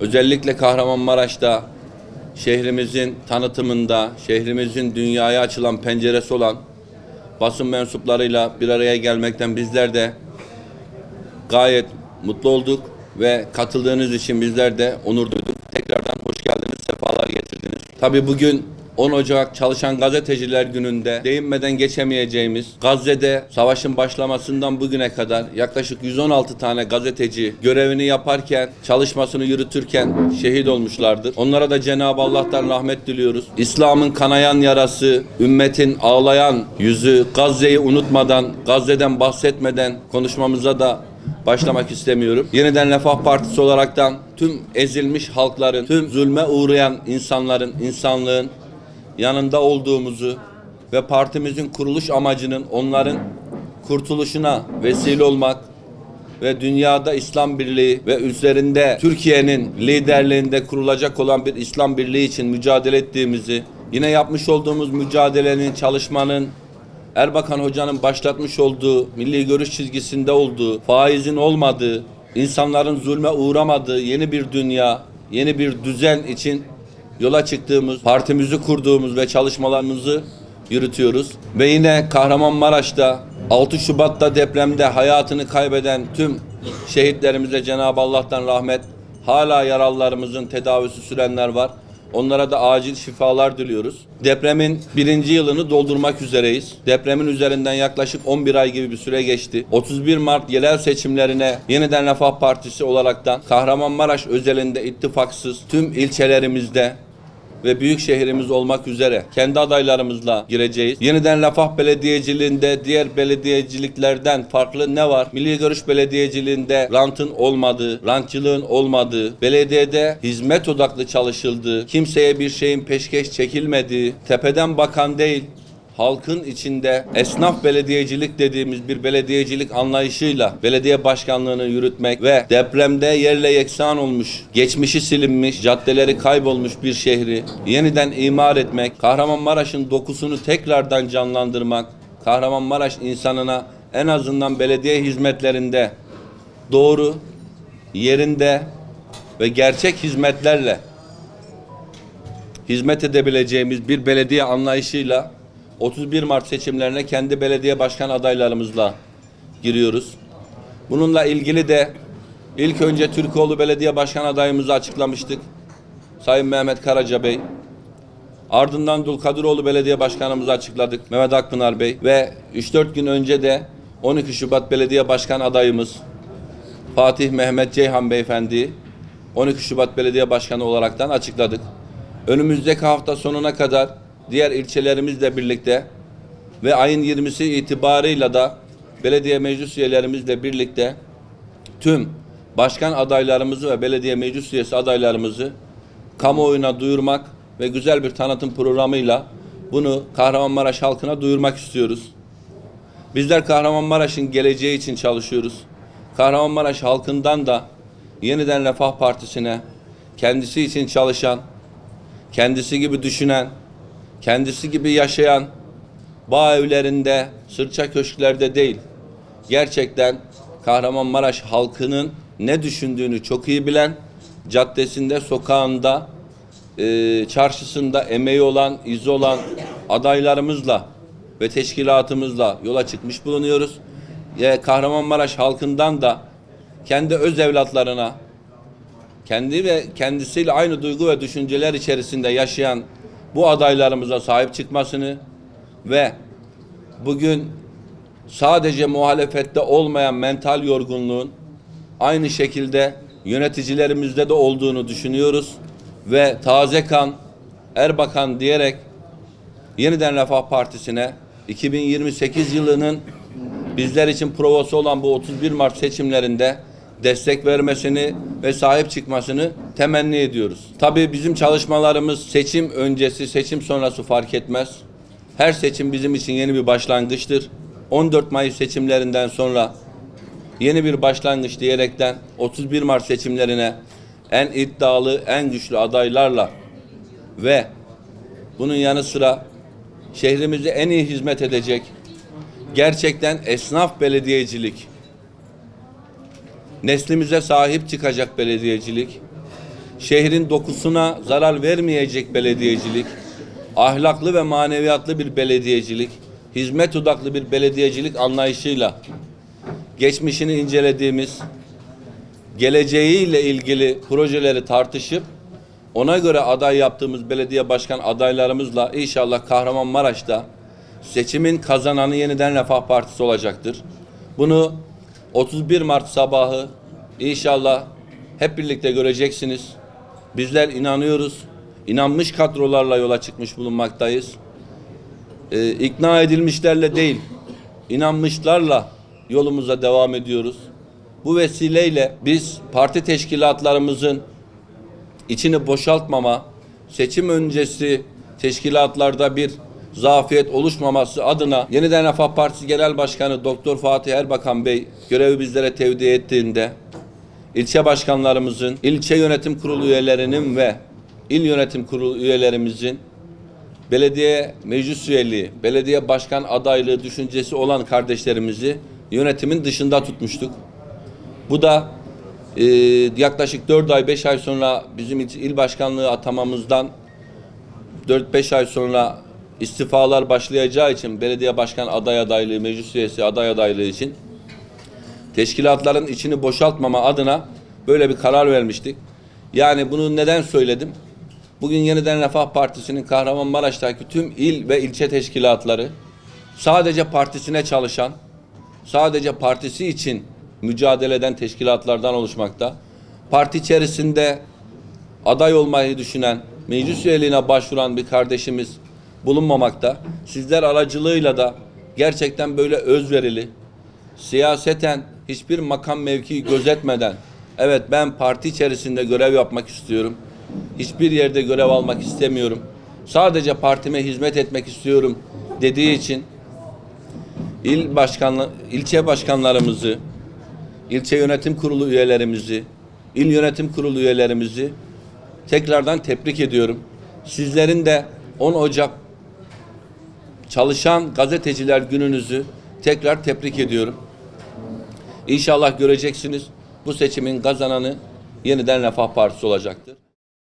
Özellikle Kahramanmaraş'ta şehrimizin tanıtımında, şehrimizin dünyaya açılan penceresi olan basın mensuplarıyla bir araya gelmekten bizler de gayet mutlu olduk ve katıldığınız için bizler de onur duyduk. Tekrardan hoş geldiniz, sefalar getirdiniz. Tabii bugün 10 Ocak Çalışan Gazeteciler Günü'nde değinmeden geçemeyeceğimiz Gazze'de savaşın başlamasından bugüne kadar yaklaşık 116 tane gazeteci görevini yaparken, çalışmasını yürütürken şehit olmuşlardır. Onlara da Cenab-ı Allah'tan rahmet diliyoruz. İslam'ın kanayan yarası, ümmetin ağlayan yüzü, Gazze'yi unutmadan, Gazze'den bahsetmeden konuşmamıza da başlamak istemiyorum. Yeniden Refah Partisi olaraktan tüm ezilmiş halkların, tüm zulme uğrayan insanların, insanlığın yanında olduğumuzu ve partimizin kuruluş amacının onların kurtuluşuna vesile olmak ve dünyada İslam Birliği ve üzerinde Türkiye'nin liderliğinde kurulacak olan bir İslam Birliği için mücadele ettiğimizi, yine yapmış olduğumuz mücadelenin, çalışmanın Erbakan Hoca'nın başlatmış olduğu, milli görüş çizgisinde olduğu, faizin olmadığı, insanların zulme uğramadığı yeni bir dünya, yeni bir düzen için yola çıktığımız, partimizi kurduğumuz ve çalışmalarımızı yürütüyoruz. Ve yine Kahramanmaraş'ta 6 Şubat'ta depremde hayatını kaybeden tüm şehitlerimize Cenab-ı Allah'tan rahmet, hala yaralılarımızın tedavisi sürenler var. Onlara da acil şifalar diliyoruz. Depremin birinci yılını doldurmak üzereyiz. Depremin üzerinden yaklaşık 11 ay gibi bir süre geçti. 31 Mart yerel seçimlerine yeniden Refah Partisi olaraktan Kahramanmaraş özelinde ittifaksız tüm ilçelerimizde ve büyük şehrimiz olmak üzere kendi adaylarımızla gireceğiz. Yeniden Refah Belediyeciliğinde diğer belediyeciliklerden farklı ne var? Milli Görüş Belediyeciliğinde rantın olmadığı, rantçılığın olmadığı, belediyede hizmet odaklı çalışıldığı, kimseye bir şeyin peşkeş çekilmediği, tepeden bakan değil, halkın içinde esnaf belediyecilik dediğimiz bir belediyecilik anlayışıyla belediye başkanlığını yürütmek ve depremde yerle yeksan olmuş, geçmişi silinmiş, caddeleri kaybolmuş bir şehri yeniden imar etmek, Kahramanmaraş'ın dokusunu tekrardan canlandırmak, Kahramanmaraş insanına en azından belediye hizmetlerinde doğru, yerinde ve gerçek hizmetlerle hizmet edebileceğimiz bir belediye anlayışıyla 31 Mart seçimlerine kendi belediye başkan adaylarımızla giriyoruz. Bununla ilgili de ilk önce Türkoğlu Belediye Başkan adayımızı açıklamıştık. Sayın Mehmet Karaca Bey. Ardından Dulkadiroğlu Belediye Başkanımızı açıkladık. Mehmet Akpınar Bey. Ve 3-4 gün önce de 12 Şubat Belediye Başkan adayımız Fatih Mehmet Ceyhan Beyefendi 12 Şubat Belediye Başkanı olaraktan açıkladık. Önümüzdeki hafta sonuna kadar diğer ilçelerimizle birlikte ve ayın 20'si itibarıyla da belediye meclis üyelerimizle birlikte tüm başkan adaylarımızı ve belediye meclis üyesi adaylarımızı kamuoyuna duyurmak ve güzel bir tanıtım programıyla bunu Kahramanmaraş halkına duyurmak istiyoruz. Bizler Kahramanmaraş'ın geleceği için çalışıyoruz. Kahramanmaraş halkından da yeniden Refah Partisi'ne kendisi için çalışan, kendisi gibi düşünen, kendisi gibi yaşayan bağ evlerinde, sırça köşklerde değil, gerçekten Kahramanmaraş halkının ne düşündüğünü çok iyi bilen, caddesinde, sokağında, e, çarşısında emeği olan, izi olan adaylarımızla ve teşkilatımızla yola çıkmış bulunuyoruz. E, Kahramanmaraş halkından da kendi öz evlatlarına, kendi ve kendisiyle aynı duygu ve düşünceler içerisinde yaşayan bu adaylarımıza sahip çıkmasını ve bugün sadece muhalefette olmayan mental yorgunluğun aynı şekilde yöneticilerimizde de olduğunu düşünüyoruz ve taze kan Erbakan diyerek yeniden Refah Partisi'ne 2028 yılının bizler için provası olan bu 31 Mart seçimlerinde destek vermesini ve sahip çıkmasını temenni ediyoruz. Tabii bizim çalışmalarımız seçim öncesi, seçim sonrası fark etmez. Her seçim bizim için yeni bir başlangıçtır. 14 Mayıs seçimlerinden sonra yeni bir başlangıç diyerekten 31 Mart seçimlerine en iddialı, en güçlü adaylarla ve bunun yanı sıra şehrimize en iyi hizmet edecek gerçekten esnaf belediyecilik, neslimize sahip çıkacak belediyecilik, şehrin dokusuna zarar vermeyecek belediyecilik, ahlaklı ve maneviyatlı bir belediyecilik, hizmet odaklı bir belediyecilik anlayışıyla geçmişini incelediğimiz, geleceğiyle ilgili projeleri tartışıp ona göre aday yaptığımız belediye başkan adaylarımızla inşallah Kahramanmaraş'ta seçimin kazananı yeniden Refah Partisi olacaktır. Bunu 31 Mart sabahı inşallah hep birlikte göreceksiniz. Bizler inanıyoruz. İnanmış kadrolarla yola çıkmış bulunmaktayız. Ee, ikna edilmişlerle değil, inanmışlarla yolumuza devam ediyoruz. Bu vesileyle biz parti teşkilatlarımızın içini boşaltmama, seçim öncesi teşkilatlarda bir zafiyet oluşmaması adına Yeniden Refah Partisi Genel Başkanı Doktor Fatih Erbakan Bey görevi bizlere tevdi ettiğinde ilçe başkanlarımızın, ilçe yönetim kurulu üyelerinin ve il yönetim kurulu üyelerimizin belediye meclis üyeliği, belediye başkan adaylığı düşüncesi olan kardeşlerimizi yönetimin dışında tutmuştuk. Bu da e, yaklaşık 4 ay 5 ay sonra bizim il, başkanlığı atamamızdan 4-5 ay sonra istifalar başlayacağı için belediye başkan aday adaylığı, meclis üyesi aday adaylığı için teşkilatların içini boşaltmama adına böyle bir karar vermiştik. Yani bunu neden söyledim? Bugün Yeniden Refah Partisi'nin Kahramanmaraş'taki tüm il ve ilçe teşkilatları sadece partisine çalışan, sadece partisi için mücadele eden teşkilatlardan oluşmakta. Parti içerisinde aday olmayı düşünen, meclis üyeliğine başvuran bir kardeşimiz bulunmamakta. Sizler aracılığıyla da gerçekten böyle özverili, siyaseten hiçbir makam mevki gözetmeden evet ben parti içerisinde görev yapmak istiyorum. Hiçbir yerde görev almak istemiyorum. Sadece partime hizmet etmek istiyorum dediği için il başkanlı ilçe başkanlarımızı, ilçe yönetim kurulu üyelerimizi, il yönetim kurulu üyelerimizi tekrardan tebrik ediyorum. Sizlerin de 10 Ocak Çalışan Gazeteciler Gününüzü tekrar tebrik ediyorum. İnşallah göreceksiniz bu seçimin kazananı yeniden Refah Partisi olacaktır.